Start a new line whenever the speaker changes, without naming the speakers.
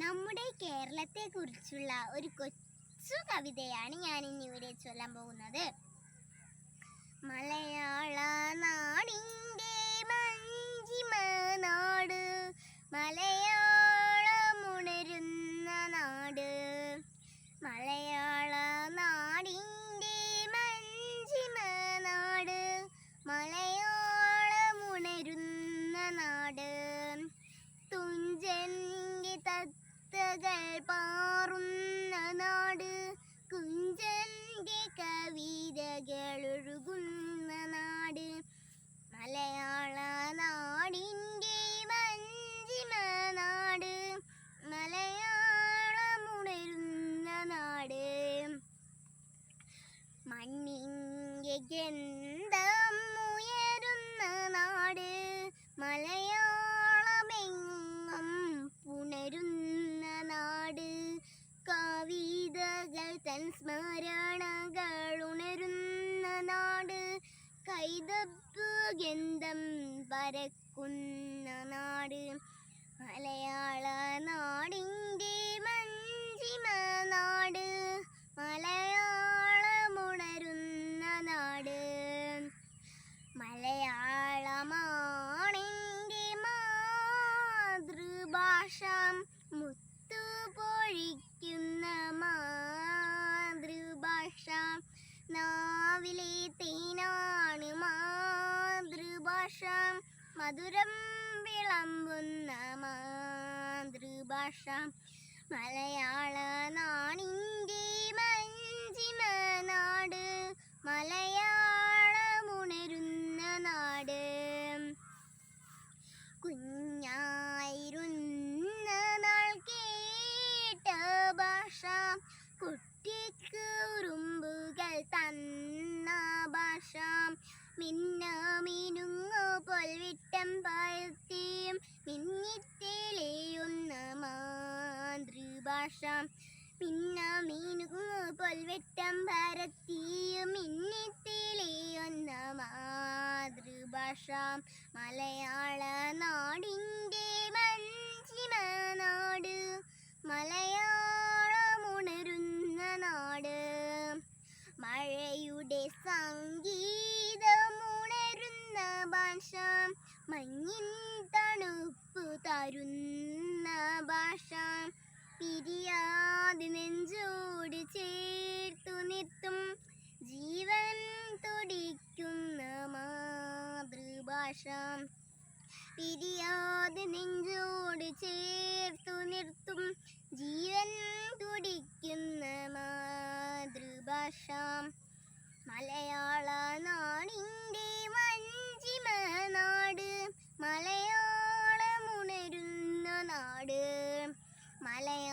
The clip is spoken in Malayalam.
നമ്മുടെ കേരളത്തെ കുറിച്ചുള്ള ഒരു കൊച്ചു കവിതയാണ് ഞാൻ ഇന്നിവിടെ ചൊല്ലാൻ പോകുന്നത്. മലയാള മണ്ണിന്റെ ഗന്ധം ഉയരുന്ന നാട് മലയാളമെങ്ങും പുണരുന്ന നാട്. കവിതകൾ തൻ സ്മരണകൾ ഉണരുന്ന നാട്. കൈതപ്പ് ഗന്ധം പരക്കുന്ന നാട്. മലയാള നാടിന്റെ നാവിലെ തേനാണ് മാതൃഭാഷ. മധുരം വിളമ്പുന്ന മാതൃഭാഷ. മലയാള നാണിന്റെ മഞ്ചിമ നാട് മലയാളമുണരുന്ന നാട്. കുഞ്ഞായിരുന്ന നാൾ കേട്ട ഭാഷ. കുട്ടിക്ക് ഭാഷ മിന്നാമിനുങ്ങോ പൊൽവിട്ടം പഴുത്തിയും മിന്നിത്തേലെയുന്ന മാതൃഭാഷ. മിന്ന മീനുങ്ങു പൊൽവെട്ടം പരത്തിയും മിന്നിത്തെളിയുന്ന മാതൃഭാഷ. മലയാള നാടിന്റെ മഞ്ചിമ നാട് മലയാളമുണരുന്ന നാട്. മഴയുടെ സംഗീതമുണരുന്ന ഭാഷ മഞ്ഞിൻ തണുപ്പ് തരുന്ന ഭാഷ. പിരിയാതെ നെഞ്ചോട് ചേർത്തു നിർത്തും ജീവൻ തുടിക്കുന്ന മാതൃഭാഷ. പിരിയാതെ നെഞ്ചോട് ചേർത്തു നിർത്തും ജീവൻ തുടിക്കുന്ന മാതൃഭാഷ. നാട് മലയാളമുണരുന്ന നാട് മലയാള